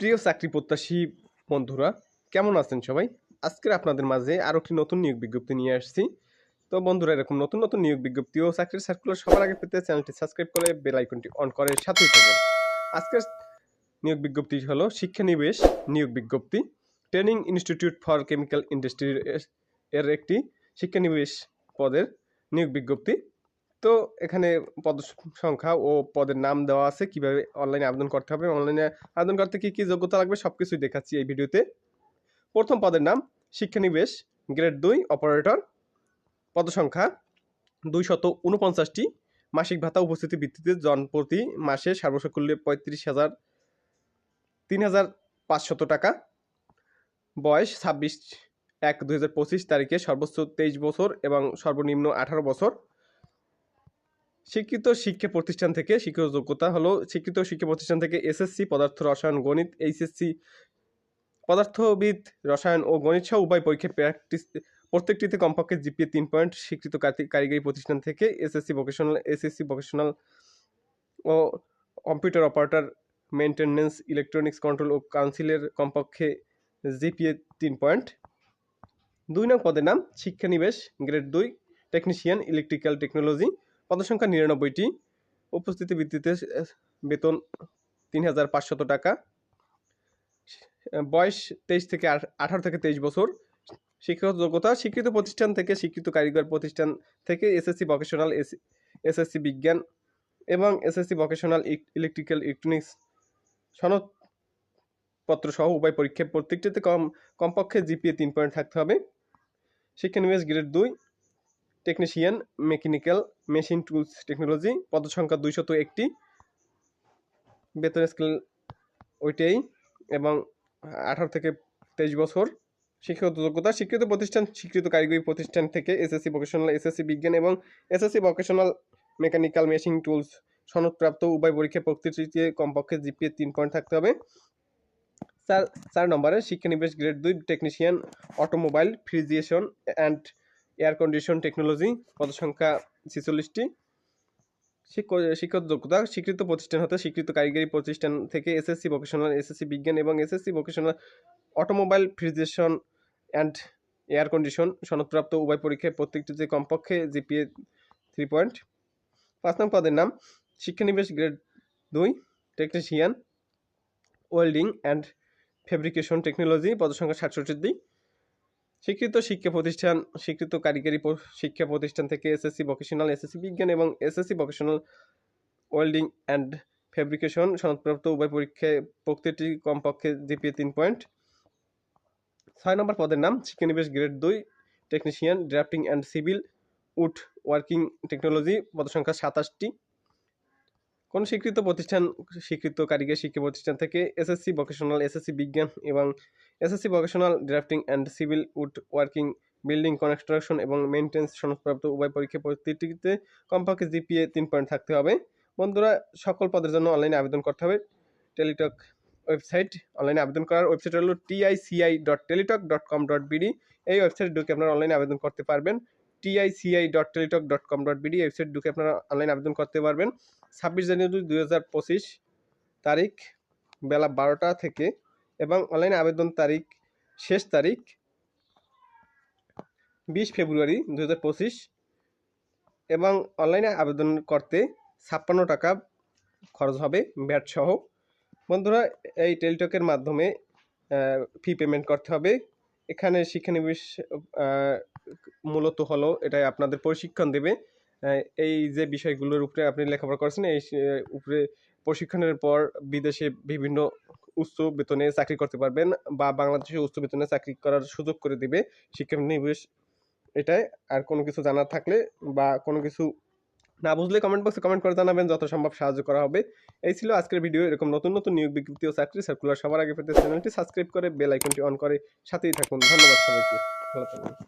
প্রিয় চাকরি প্রত্যাশী বন্ধুরা, কেমন আছেন সবাই? আজকের আপনাদের মাঝে আরও একটি নতুন নিয়োগ বিজ্ঞপ্তি নিয়ে আসছি। তো বন্ধুরা, এরকম নতুন নতুন নিয়োগ বিজ্ঞপ্তি ও চাকরির সার্কুলার সবার আগে পেতে চ্যানেলটি সাবস্ক্রাইব করে বেল আইকনটি অন করে সাথেই থাকবেন আজকের নিয়োগ বিজ্ঞপ্তি হলো শিক্ষানিবেশ নিয়োগ বিজ্ঞপ্তি। Training institute for chemical industry এর একটি শিক্ষানিবেশ পদের নিয়োগ বিজ্ঞপ্তি। তো এখানে পদ সংখ্যা ও পদের নাম দেওয়া আছে, কীভাবে অনলাইনে আবেদন করতে হবে অনলাইনে আবেদন করতে কি কি যোগ্যতা লাগবে সব কিছুই দেখাচ্ছি এই ভিডিওতে। প্রথম পদের নাম, শিক্ষানিবেশ গ্রেড দুই অপারেটর পদ পদসংখ্যা দুইশত উনপঞ্চাশটি মাসিক ভাতা উপস্থিতি ভিত্তিতে জনপ্রতি মাসে সর্বসকল্যে পঁয়ত্রিশ হাজার তিন হাজার পাঁচশত টাকা। বয়স ছাব্বিশ এক পঁচিশ তারিখে সর্বোচ্চ তেইশ বছর এবং সর্বনিম্ন আঠারো বছর। শিক্ষিত শিক্ষা প্রতিষ্ঠান থেকে শিক্ষিত যোগ্যতা হলো শিক্ষিত শিক্ষা প্রতিষ্ঠান থেকে এসএসসি পদার্থ, রসায়ন, গণিত, এইচএসসি পদার্থবিদ, রসায়ন ও গণিত সহ উভয় পরীক্ষায় প্র্যাকটিস প্রত্যেকটিতে কমপক্ষে জিপিএ তিন পয়েন্ট স্বীকৃত কারিগরি প্রতিষ্ঠান থেকে এসএসসি ভোকেশনাল এসএসসি ভোকেশনাল ও computer operator maintenance electronics control ও কাউন্সিলের কমপক্ষে জিপিএ তিন পয়েন্ট। দুই নং পদের নাম শিক্ষানিবেশ গ্রেড দুই টেকনিশিয়ান ইলেকট্রিক্যাল টেকনোলজি পদসংখ্যা নিরানব্বইটি, উপস্থিতি ভিত্তিতে বেতন তিন হাজার পাঁচশত টাকা। বয়স তেইশ থেকে আঠারো থেকে তেইশ বছর। শিক্ষাগত যোগ্যতা, স্বীকৃত প্রতিষ্ঠান থেকে স্বীকৃত কারিগর প্রতিষ্ঠান থেকে এসএসসি ভোকেশনাল এসএসসি বিজ্ঞান এবং এসএসসি ভোকেশনাল ইলেকট্রিক্যাল ইলেকট্রনিক্স সনদপত্র সহ উভয় পরীক্ষায় প্রত্যেকটিতে কম, কমপক্ষে জিপিএ তিন পয়েন্ট থাকতে হবে। শিক্ষানিবেশ গ্রেড দুই technician mechanical machine tools technology পদসংখ্যা দুইশত একটি। বেতন স্কেল ওইটাই এবং আঠারো থেকে তেইশ বছর শিক্ষাগত যোগ্যতা, স্বীকৃত প্রতিষ্ঠান, স্বীকৃত কারিগরি প্রতিষ্ঠান থেকে এসএসসি ভোকেশনাল এসএসসি বিজ্ঞান এবং SSC vocational mechanical machine tools সনদপ্রাপ্ত উভয় পরীক্ষা প্রতিটিতে কমপক্ষে জিপিএ তিন পয়েন্ট থাকতে হবে। চার চার নম্বরে শিক্ষানিবেশ গ্রেড দুই technician automobile refrigeration and air condition technology পদসংখ্যা ছেচল্লিশটি। শিক্ষক যোগ্যতা, স্বীকৃত প্রতিষ্ঠান হতে স্বীকৃত কারিগরি প্রতিষ্ঠান থেকে এসএসসি ভোকেশনাল এসএসসি বিজ্ঞান এবং SSC vocational automobile refrigeration and air condition সনদপ্রাপ্ত উভয় পরীক্ষায় প্রত্যেকটিতে কমপক্ষে জিপিএ থ্রি পয়েন্ট পাঁচ নং পদের নাম, শিক্ষানিবেশ গ্রেড দুই technician welding and fabrication technology পদসংখ্যা সাতষট্টি স্বীকৃত শিক্ষা প্রতিষ্ঠান, স্বীকৃত কারিগরি শিক্ষা প্রতিষ্ঠান থেকে এসএসসি ভোকেশনাল এসএসসি বিজ্ঞান এবং SSC vocational welding and fabrication সনদপ্রাপ্ত উভয় পরীক্ষায় প্রত্যেকটি কমপক্ষে জিপিএ তিন পয়েন্ট। ছয় নম্বর পদের নাম, শিক্ষানিবেশ গ্রেড দুই technician drafting and civil wood working technology পদসংখ্যা সাতাশটি। কোন স্বীকৃত প্রতিষ্ঠান, স্বীকৃত কারিগরি শিক্ষা প্রতিষ্ঠান থেকে এসএসসি ভোকেশনাল এসএসসি বিজ্ঞান এবং SSC vocational drafting and civil wood working building construction এবং মেনটেন্স সনদপ্রাপ্ত উভয় পরীক্ষা প্রতিটিতে কমপক্ষে জিপিএ তিন পয়েন্ট থাকতে হবে। বন্ধুরা, সকল পদের জন্য অনলাইনে আবেদন করতে হবে। টেলিটক ওয়েবসাইট, অনলাইনে আবেদন করার ওয়েবসাইট হলো TICI dot Teletalk dot com dot BD এই ওয়েবসাইট ঢুকে আপনারা অনলাইনে আবেদন করতে পারবেন। TICI dot Teletalk dot com dot BD website ঢুকে আপনারা অনলাইনে আবেদন করতে পারবেন। ছাব্বিশ জানুয়ারি দুই হাজার পঁচিশ তারিখ বেলা বারোটা থেকে এবং অনলাইনে আবেদন তারিখ শেষ তারিখ বিশ ফেব্রুয়ারি দু হাজার পঁচিশ এবং অনলাইনে আবেদন করতে ছাপ্পান্ন টাকা খরচ হবে ব্যাট সহ। বন্ধুরা, এই টেলিটকের মাধ্যমে ফি পেমেন্ট করতে হবে। এখানে শিক্ষানিবেশ মূলত হলো এটাই আপনাদের প্রশিক্ষণ দেবে। এই যে বিষয়গুলোর উপরে আপনি লেখাপড়া করছেন, এই উপরে প্রশিক্ষণের পর বিদেশে বিভিন্ন উচ্চ বেতনে চাকরি করতে পারবেন বা বাংলাদেশে উচ্চ বেতনে চাকরি করার সুযোগ করে দিবে শিক্ষানিবেশ এটাই, আর কোনো কিছু জানার থাকলে বা কোনো কিছু না বুঝলে কমেন্ট বক্সে কমেন্ট করে জানাবেন, যত সম্ভব সাহায্য করা হবে। এই ছিল আজকের ভিডিও এরকম নতুন নতুন নিয়োগ বিজ্ঞপ্তি ও চাকরি সার্কুলার সবার আগে পেতে চ্যানেলটি সাবস্ক্রাইব করে বেল আইকনটি অন করে, সাথেই থাকুন। ধন্যবাদ সবাইকে। ভালো থাকুন।